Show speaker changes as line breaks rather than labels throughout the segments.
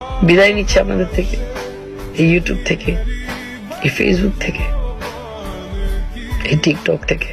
বিদায় নিচ্ছে আপনাদের থেকে, এই ইউটিউব থেকে, এই ফেসবুক থেকে, এই টিকটক থেকে।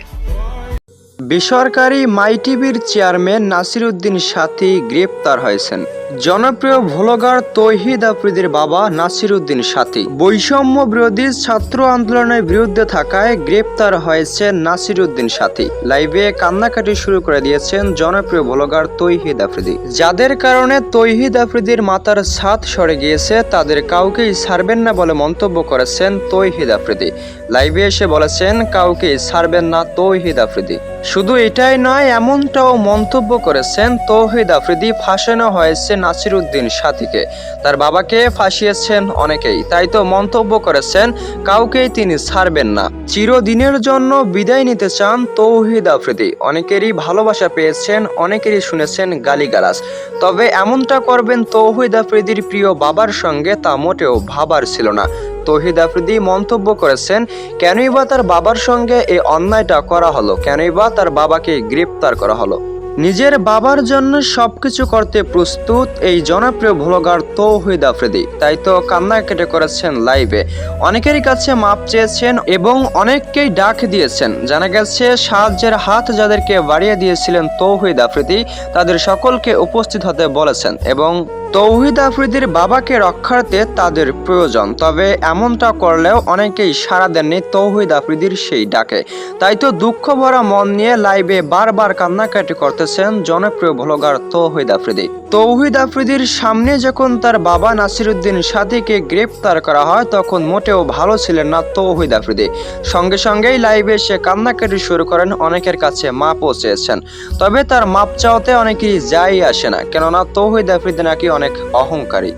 বেসরকারি মাই টিভির চেয়ারম্যান নাসিরুদ্দিন সাথী গ্রেপ্তার হয়েছেন। জনপ্রিয় ভ্লগার তৌহিদ আফ্রিদির বাবা নাসিরুদ্দিন সাথী। বৈষম্য বিরোধী ছাত্র আন্দোলনের বিরুদ্ধে থাকায় গ্রেপ্তার হয়েছে নাসিরুদ্দিন সাথী। লাইভে কান্নাকাটি শুরু করে দিয়েছেন জনপ্রিয় ভ্লগার তৌহিদ আফ্রিদি। যাদের কারণে তৌহিদ আফ্রিদির মাতার ছাদ সরে গিয়েছে, তাদের কাউকেই ছাড়বেন না বলে মন্তব্য করেছেন তৌহিদ আফ্রিদি। লাইভে এসে বলেছেন, কাউকেই ছাড়বেন না তৌহিদ আফ্রিদি। শুধু এটাই নয়, এমনটাও মন্তব্য করেছেন তৌহিদ আফ্রিদি, ফাঁসানো হয়েছে নাসিরুদ্দিন সাথীকে তার বাবাকে ফাঁসিয়েছেন অনেকেই, তাই তো মন্তব্য করেছেন, কাউকেই তিনি ছাড়বেন না। চিরদিনের জন্য বিদায় নিতে চান তৌহিদ আফ্রিদি। অনেকেরই ভালোবাসা পেয়েছেন, অনেকেরই শুনেছেন গালিগালাজ। তবে এমনটা করবেন তৌহিদ আফ্রিদির প্রিয় বাবার সঙ্গে তা মোটেও ভাবার ছিল না। তৌহিদ আফ্রিদি মন্তব্য করেছেন, কেনই বা তার বাবার সঙ্গে এই অন্যায়টা করা হলো? কেনই বা তার বাবাকে গ্রেপ্তার করা হলো? নিজের বাবার জন্য সবকিছু করতে প্রস্তুত এই জনপ্রিয় ভ্লগার তৌহিদ আফ্রিদি। তাই তো কান্না কেটে করেছেন লাইভে। অনেকেরই কাছে মাপ চেয়েছেন এবং অনেককেই ডাক দিয়েছেন। জানা গেছে, সাহায্যের হাত যাদেরকে বাড়িয়ে দিয়েছিলেন তৌহিদ আফ্রিদি, তাদের সকলকে উপস্থিত হতে বলেছেন এবং তৌহিদ আফ্রিদির বাবাকে রক্ষার্থে তাদের প্রয়োজন, তবে এমনটা করলেও অনেকেই সাড়া দেননি তৌহিদ আফ্রিদির সেই ডাকে। তাই তো দুঃখ ভরা মন নিয়ে লাইভে বারবার কান্নাকাটি করতেছেন জনপ্রিয় ভ্লগার তৌহিদ আফ্রিদি। তৌহিদ আফ্রিদির সামনে যখন তার বাবা নাসিরুদ্দিন সাথীকে গ্রেপ্তার করা হয়, তখন মোটেও ভালো ছিলেন না তৌহিদ আফ্রিদি। সঙ্গে সঙ্গেই লাইভে সে কান্নাকাটি শুরু করেন অনেকের কাছে মাপও চেয়েছেন, তবে তার মাপ চাওয়াতে অনেকেই যাই আসে না। কেননা তৌহিদ আফ্রিদি নাকি অনেক অহংকারী।